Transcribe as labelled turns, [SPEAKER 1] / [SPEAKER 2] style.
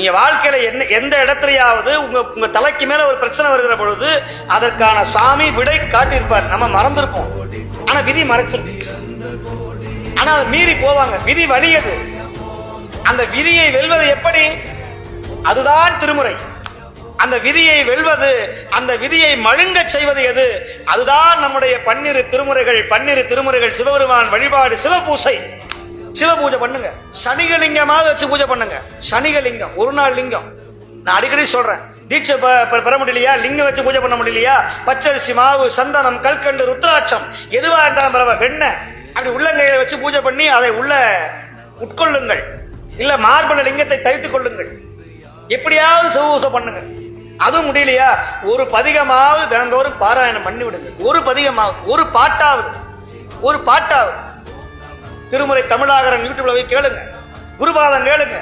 [SPEAKER 1] நீங்க வாழ்க்கையில என்ன எந்த இடத்துலயாவது உங்க உங்க தலைக்கு மேல ஒரு பிரச்சனை வருகிற பொழுது அதற்கான சாமி விடை காட்டியிருப்பார். நம்ம மறந்துருப்போம். ஆனா விதி மறைச்சிருக்கு. ஆனா அதை மீறி போவாங்க. விதி வலியது அந்த விதியை வெல்வது எப்படி? அதுதான் திருமுறை. அந்த விதியை வெல்வது அந்த விதியை மழுங்கச் செய்வது எது? அதுதான் நம்முடைய பன்னிரு திருமுறைகள் பன்னிரு திருமுறைகள் சிவபெருமான் வழிபாடு சிவபூசை. சிவ பூஜை பண்ணுங்க. சனிகலிங்கமாவது வச்சு பூஜை பண்ணுங்க. சனிகலிங்கம் ஒரு நாள் லிங்கம். நான் அடிக்கடி சொல்றேன் தீட்சை பெற முடியலையா? லிங்கம் வச்சு பூஜை பண்ண முடியலையா? பச்சரிசி மாவு சந்தனம் கல்கண்டு ருத்ராட்சம் எதுவா இருந்தாலும் பரவாயில்ல வெண்ணெய். அப்படி உள்ளங்கையில வச்சு பூஜை பண்ணி அதை உள்ள உட்கொள்ளுங்கள். இல்ல மார்பல லிங்கத்தை தரித்துக் கொள்ளுங்கள். எப்படியாவது சிவபூசை பண்ணுங்க அதுவும் முடியலையா? ஒரு பதிகமாவது தினந்தோறும் பாராயணம் பண்ணி விடுங்க ஒரு பதிகமாவது ஒரு பாட்டாவது ஒரு பாட்டாவது. திருமுறை தமிழாகரன் யூடியூப்ல போய் கேளுங்க. குருபாதம் கேளுங்க.